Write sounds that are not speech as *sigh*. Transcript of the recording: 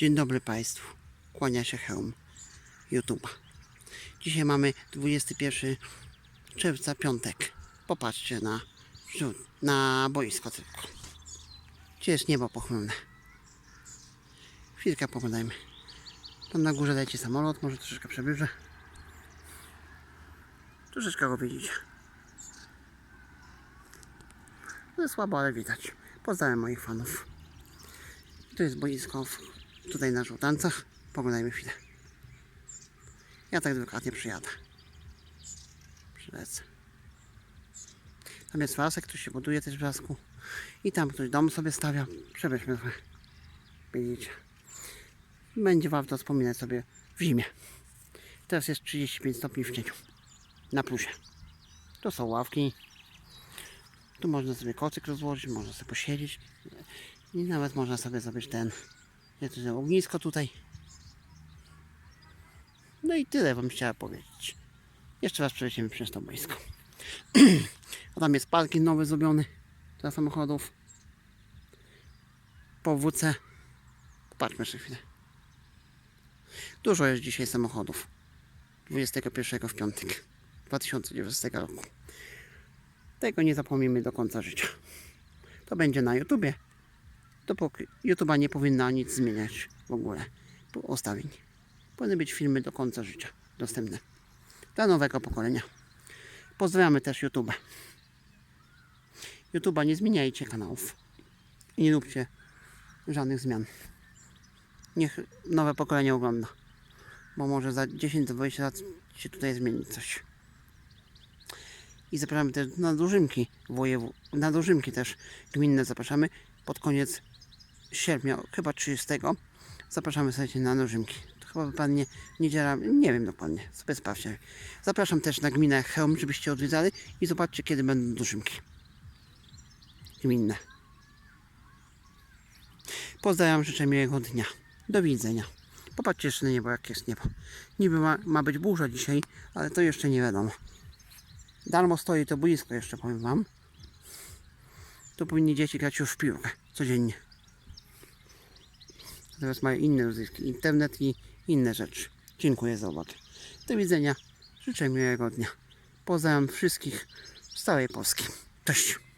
Dzień dobry Państwu. Kłania się hełm YouTube'a. Dzisiaj mamy 21 czerwca, piątek. Popatrzcie na, na boisko tylko. Gdzie jest niebo pochmurne. Chwilkę pogadajmy. Tam na górze leci samolot, może troszeczkę przybliżę. Troszeczkę go widzicie. No słabo, ale widać. Pozdrawiam moich fanów. To jest boisko w, tutaj na żółtancach. Poglądajmy chwilę. Ja tak delikatnie przyjadę. Przylecę. Tam jest lasek, który się buduje też w lasku. I tam ktoś dom sobie stawia. Przebyśmy trochę. Widzicie. Będzie warto wspominać sobie w zimie. Teraz jest 35 stopni w cieniu. Na plusie. To są ławki. Tu można sobie kocyk rozłożyć, można sobie posiedzieć. I nawet można sobie zrobić ten. Ja tu ognisko tutaj. No i tyle wam chciałem powiedzieć. Jeszcze raz przelecimy przez to boisko. *clears throat* A tam jest parking nowy zrobiony dla samochodów. Po WC. Patrzmy jeszcze chwilę. Dużo jest dzisiaj samochodów. 21 w piątek 2019 roku. Tego nie zapomnimy do końca życia. To będzie na YouTubie. Dopóki YouTube'a nie powinna nic zmieniać w ogóle ustawień. Powinny być filmy do końca życia dostępne dla nowego pokolenia. Pozdrawiamy też YouTube'a. YouTube'a nie zmieniajcie kanałów. I nie róbcie żadnych zmian. Niech nowe pokolenie ogląda. Bo może za 10-20 lat się tutaj zmieni coś. I zapraszamy też na dożynki wojewu, na dożynki też gminne zapraszamy pod koniec sierpnia, chyba 30. Zapraszamy sobie na dożynki. To chyba wypadnie niedziela, nie wiem dokładnie, sobie sprawdźcie. Zapraszam też na gminę Chełm, żebyście odwiedzali i zobaczcie kiedy będą dożynki. Gminne. Pozdrawiam, życzę miłego dnia. Do widzenia. Popatrzcie jeszcze na niebo, jak jest niebo. Niby ma, ma być burza dzisiaj, ale to jeszcze nie wiadomo. Darmo stoi to boisko jeszcze, powiem Wam. Tu powinni dzieci grać już w piłkę codziennie. Teraz mają inne rozrywki, internet i inne rzeczy. Dziękuję za uwagę. Do widzenia. Życzę miłego dnia. Pozdrawiam wszystkich z całej Polski. Cześć.